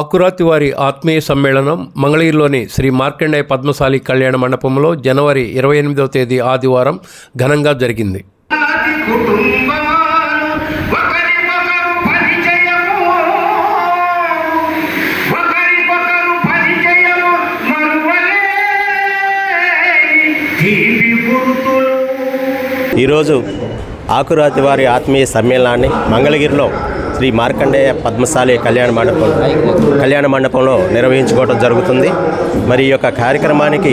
అకురాతి వారి ఆత్మీయ సమ్మేళనం మంగళగిరిలోని శ్రీ మార్కండేయ పద్మశాలి కళ్యాణ మండపంలో జనవరి ఇరవై ఎనిమిదవ తేదీ ఆదివారం ఘనంగా జరిగింది. ఈరోజు ఆకురాతి వారి ఆత్మీయ సమ్మేళనాన్ని మంగళగిరిలో శ్రీ మార్కండేయ పద్మశాలి కళ్యాణ మండపం కళ్యాణ మండపంలో నిర్వహించుకోవడం జరుగుతుంది. మరి ఈ యొక్క కార్యక్రమానికి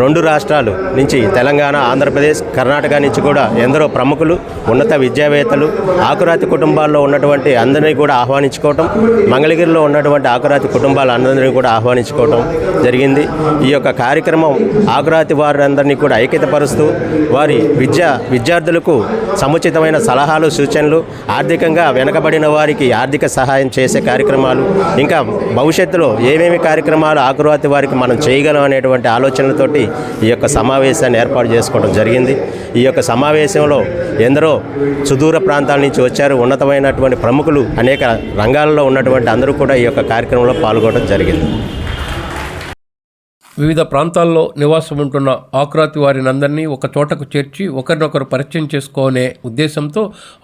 రెండు రాష్ట్రాలు నుంచి తెలంగాణ ఆంధ్రప్రదేశ్ కర్ణాటక నుంచి కూడా ఎందరో ప్రముఖులు ఉన్నత విద్యావేత్తలు ఆకురాతి కుటుంబాల్లో ఉన్నటువంటి అందరినీ కూడా ఆహ్వానించుకోవటం మంగళగిరిలో ఉన్నటువంటి ఆకురాతి కుటుంబాలందరినీ కూడా ఆహ్వానించుకోవటం జరిగింది. ఈ యొక్క కార్యక్రమం ఆకురాతి వారందరినీ కూడా ఐక్యతపరుస్తూ వారి విద్యా విద్యార్థులకు సముచితమైన సలహాలు సూచనలు ఆర్థికంగా వెనకబడిన వారికి ఆర్థిక సహాయం చేసే కార్యక్రమాలు ఇంకా భవిష్యత్తులో ఏమేమి కార్యక్రమాలు ఆకురాతి వారికి మనం చేయగలం అనేటువంటి ఆలోచనలతోటి ఈ యొక్క సమావేశాన్ని ఏర్పాటు చేసుకోవడం జరిగింది. ఈ యొక్క సమావేశంలో ఎందరో సుదూర ప్రాంతాల నుంచి వచ్చారు. ఉన్నతమైనటువంటి ప్రముఖులు అనేక రంగాల్లో ఉన్నటువంటి అందరూ కూడా ఈ యొక్క కార్యక్రమంలో పాల్గొనడం జరిగింది. వివిధ ప్రాంతాల్లో నివాసం ఉంటున్న ఆక్రాతి వారిని అందరినీ ఒక చోటకు చేర్చి ఒకరినొకరు పరిచయం చేసుకోనే ఉద్దేశంతో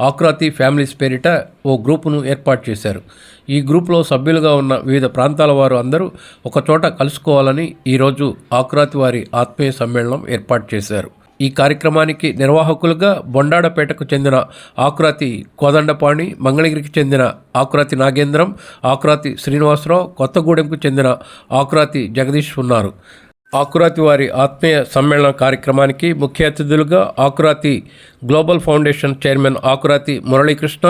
ఆక్రాతి ఫ్యామిలీస్ పేరిట ఓ గ్రూపును ఏర్పాటు చేశారు. ఈ గ్రూప్లో సభ్యులుగా ఉన్న వివిధ ప్రాంతాల వారు అందరూ ఒకచోట కలుసుకోవాలని ఈరోజు ఆక్రాతి వారి ఆత్మీయ సమ్మేళనం ఏర్పాటు చేశారు. ఈ కార్యక్రమానికి నిర్వాహకులుగా బొండాడపేటకు చెందిన ఆకురాతి కోదండపాణి మంగళగిరికి చెందిన ఆకురాతి నాగేంద్రం ఆకురాతి శ్రీనివాసరావు కొత్తగూడెంకు చెందిన ఆకురాతి జగదీష్ ఉన్నారు. ఆకురాతి వారి ఆత్మీయ సమ్మేళన కార్యక్రమానికి ముఖ్య అతిథులుగా Akurathi global foundation chairman Akurathi Muralikrishna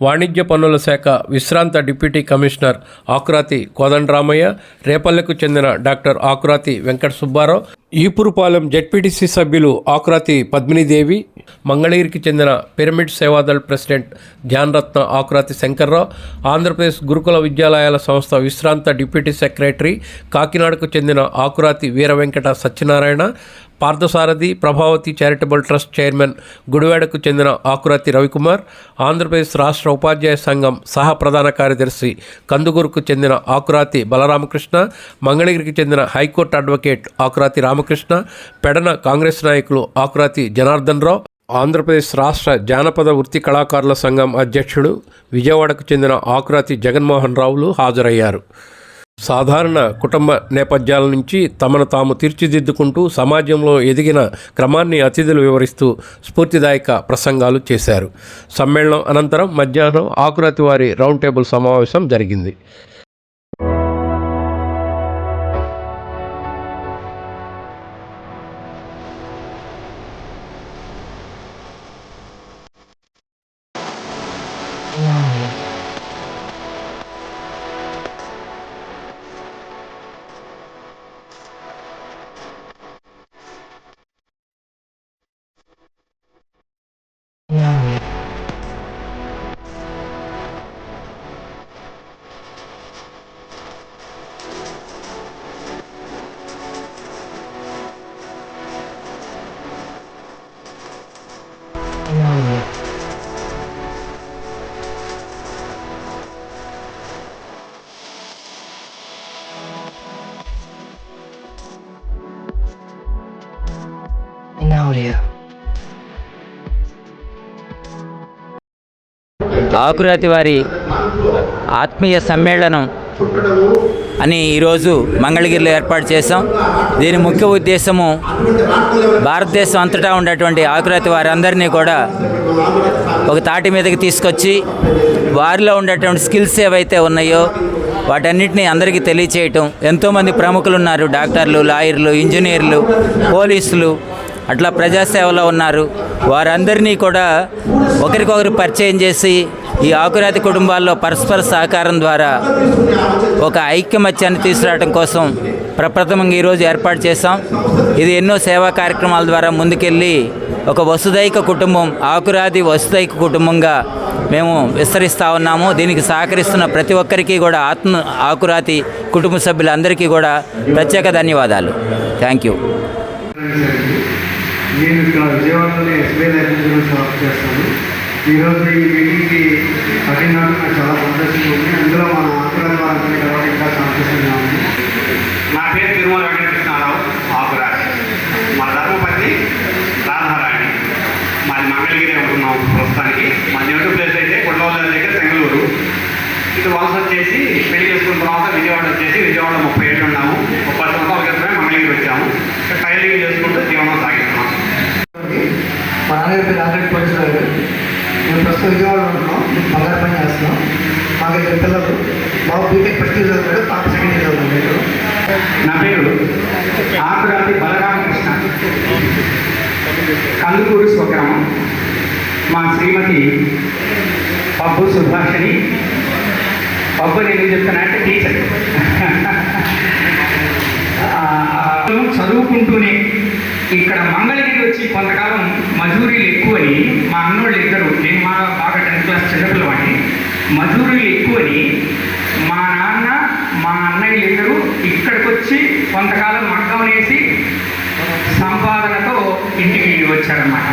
వాణిజ్య పన్నుల శాఖ విశ్రాంత డిప్యూటీ కమిషనర్ ఆకురాతి కోదండరామయ్య రేపల్లెకు చెందిన డాక్టర్ ఆకురాతి వెంకట సుబ్బారావు ఈపురుపాలెం జెడ్పీటీసీ సభ్యులు ఆకురాతి పద్మినీదేవి మంగళగిరికి చెందిన పిరమిడ్ సేవాదళ్ ప్రెసిడెంట్ ధ్యానరత్న ఆకురాతి శంకర్రావు ఆంధ్రప్రదేశ్ గురుకుల విద్యాలయాల సంస్థ విశ్రాంత డిప్యూటీ సెక్రటరీ కాకినాడకు చెందిన Akurathi Veera Venkata Satyanarayana Parthasarathi Prabhavathi charitable trust chairman గుడివాడకు చెందిన ఆకురాతి రవికుమార్ ఆంధ్రప్రదేశ్ రాష్ట్ర ఉపాధ్యాయ సంఘం సహ ప్రధాన కార్యదర్శి కందుకూరుకు చెందిన ఆకురాతి బలరామకృష్ణ మంగళగిరికి చెందిన high court advocate Akurathi Ramakrishna Pedana Congress నాయకులు ఆకురాతి జనార్దన్ రావు ఆంధ్రప్రదేశ్ రాష్ట్ర జానపద వృత్తి కళాకారుల సంఘం అధ్యక్షుడు విజయవాడకు చెందిన ఆకురాతి జగన్మోహన్ రావులు హాజరయ్యారు. సాధారణ కుటుంబ నేపథ్యాల నుంచి తమను తాము తీర్చిదిద్దుకుంటూ సమాజంలో ఎదిగిన క్రమాన్ని అతిథులు వివరిస్తూ స్ఫూర్తిదాయక ప్రసంగాలు చేశారు. సమ్మేళనం అనంతరం మధ్యాహ్నం ఆకురాతి వారి రౌండ్ టేబుల్ సమావేశం జరిగింది. ఆకురాతి వారి ఆత్మీయ సమ్మేళనం అని ఈరోజు మంగళగిరిలో ఏర్పాటు చేశాం. దీని ముఖ్య ఉద్దేశము భారతదేశం అంతటా ఉన్నటువంటి ఆకురాతి వారందరినీ కూడా ఒక తాటి మీదకి తీసుకొచ్చి వారిలో ఉండేటువంటి స్కిల్స్ ఏవైతే ఉన్నాయో వాటన్నిటిని అందరికీ తెలియచేయటం. ఎంతోమంది ప్రముఖులు ఉన్నారు. డాక్టర్లు లాయర్లు ఇంజనీర్లు పోలీసులు అట్లా ప్రజాసేవలో ఉన్నారు. వారందరినీ కూడా ఒకరికొకరు పరిచయం చేసి ఈ ఆకురాతి కుటుంబాల్లో పరస్పర సహకారం ద్వారా ఒక ఐక్యమత్యాన్ని తీసుకురావడం కోసం ప్రప్రథమంగా ఈరోజు ఏర్పాటు చేశాం. ఇది ఎన్నో సేవా కార్యక్రమాల ద్వారా ముందుకెళ్ళి ఒక వసుదైక కుటుంబం ఆకురాతి వసుదైక కుటుంబంగా మేము విస్తరిస్తూ ఉన్నాము. దీనికి సహకరిస్తున్న ప్రతి ఒక్కరికి కూడా ఆత్మ ఆకురాతి కుటుంబ సభ్యులందరికీ కూడా ప్రత్యేక ధన్యవాదాలు. Thank you. నేను ఇక్కడ విజయవాడలోనే ఎస్బీఐ లైఫ్ ఇన్సూరెన్స్ ఆఫ్ చేస్తాను. ఈరోజు ఈ మీటింగ్కి అటెండ్ అవ్వడం నాకు చాలా సంతోషంగా ఉంది. అందులో మన ఆంధ్ర వారందరినీ బాబు చదువుతాడు పాప సెకండ్ ఇయర్ చదువుతాడు నా పేరు ఆకురాతి బలరామకృష్ణ. కందుకూరు స్వగ్రామం. మా శ్రీమతి పబ్బు సుభాషిణి. పబ్బు నేను చెప్తున్నా అంటే టీచర్. చదువుకుంటూనే ఇక్కడ మంగళగిరి వచ్చి కొంతకాలం మజూరీలు ఎక్కువని మా అన్నోళ్ళు ఇద్దరు నేను మా బాగా టెన్త్ క్లాస్ చిన్నపిల్లవాడిని. మజూరీలు ఎక్కువని మా నాన్న మా అన్నయ్యలు ఇద్దరు ఇక్కడికి వచ్చి కొంతకాలం మగ్గం వేసి సంపాదనతో ఇంటికి వచ్చారన్నమాట.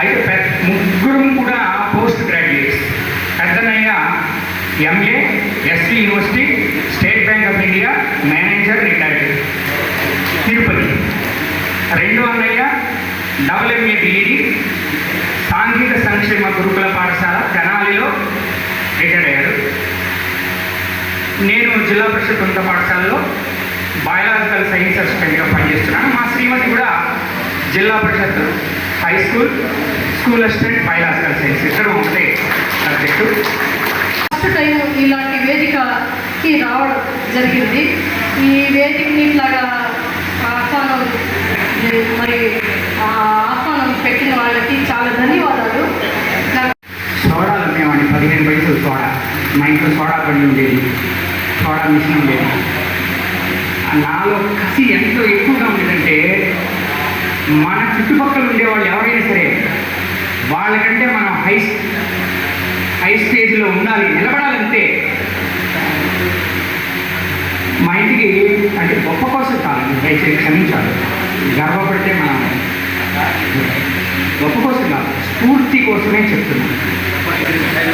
అయితే పెద్ద ముగ్గురు కూడా post graduates. పెద్దనయ్య MA SV university State Bank of India manager retired Tirupati. రెండు అన్నయ్య డబుల్ ఎంఏ డిఈడి సాంఘిక సంక్షేమ గురుకుల పాఠశాల తెనాలిలో రిటైర్ అయ్యారు. నేను జిల్లా పరిషత్ ఉన్నత పాఠశాలలో బయాలజికల్ సైన్స్ అసిస్టెంట్గా పనిచేస్తున్నాను. మా శ్రీమతి కూడా Zilla Parishad high school school assistant biological science ఇద్దరు ఒకటే సబ్జెక్టు. ఫస్ట్ టైం ఇలాంటి వేదికకి రావడం జరిగింది. ఈ వేదికని ఇట్లాగా ఆహ్వానం మరి ఆహ్వానం పెట్టిన వాళ్ళకి చాలా ధన్యవాదాలు. సోడాలు ఉండేవాడిని పదిహేను వయసు సోడా. మా ఇంట్లో సోడా బండి ఉండేది. విషయం లేదు. నాలో కసి ఎంతో ఎక్కువగా ఉండేదంటే మన చుట్టుపక్కల ఉండేవాళ్ళు ఎవరైనా సరే వాళ్ళకంటే మనం హై హై స్టేజ్లో ఉండాలి నిలబడాలంటే మా ఇంటికి అంటే గొప్ప కోసం కాదు దయచేసి క్షమించాలి. గర్వపడితే మనం గొప్ప కోసం కాదు. స్ఫూర్తి కోసమే చెప్తున్నాను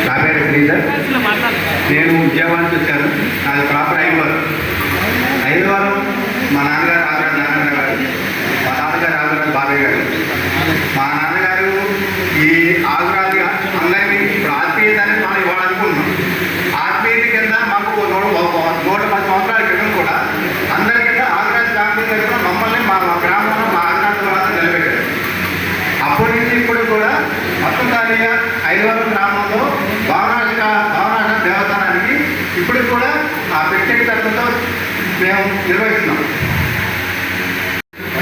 నా శ్రీధర్. నేను ఉద్యోగానికి వచ్చాను. నాది ప్రాపర్ హైదరాబాద్. హైదరాబాద్ మా నాన్నగారు ఆదరాజు నారాయణ గారు. మా తాతగారు ఆదరాజు బాబయ్య గారు. మా నాన్న ఈ ఆదరాజు అందరినీ ఇప్పుడు ఆత్మీయత అనేది మనం ఇవ్వాలనుకుంటున్నాం ఆత్మీయత కింద మాకు ఓ నూట ఒక నూట పది సంవత్సరాల క్రితం కూడా అందరికంటే ఆదరాజు ఫ్యామిలీ తరఫున మమ్మల్ని మా మా గ్రామంలో మా ఆదరాజు తర్వాత నిలబెట్టారు అప్పటి నుంచి ఇప్పుడు కూడా మొత్తందారిగా ఐదవరం గ్రామంలో భావనాశ భావనాశ దేవస్థానానికి ఇప్పుడు కూడా ఆ ప్రత్యేక తత్వంతో మేము నిర్వహిస్తున్నాం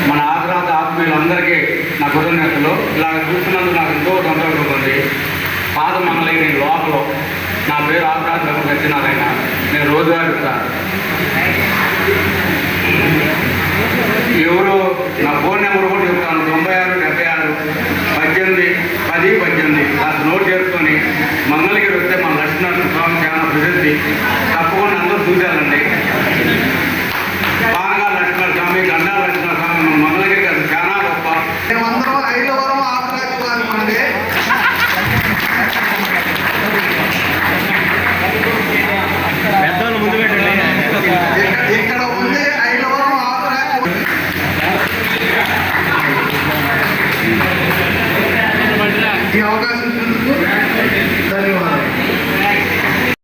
మన ఆగ్రాత ఆత్మీయులందరికీ నా చూసినందుకు నాకు ఎంతో సంతోషం ఉంది పాద మంగళి నేను లోపల నా పేరు ఆగ్రాత సత్యనారాయణ నేను రోజువారీ ఎవరు నా ఫోన్ నెంబర్ కూడా చెప్తాను. తొంభై ఆరు డెబ్బై ఆరు పద్దెనిమిది పది పద్దెనిమిది. నాకు నోట్ చేసుకొని మంగళగిరి వస్తే మన లక్ష్మీనరసింహ స్వామి చాలా ప్రసిద్ధి.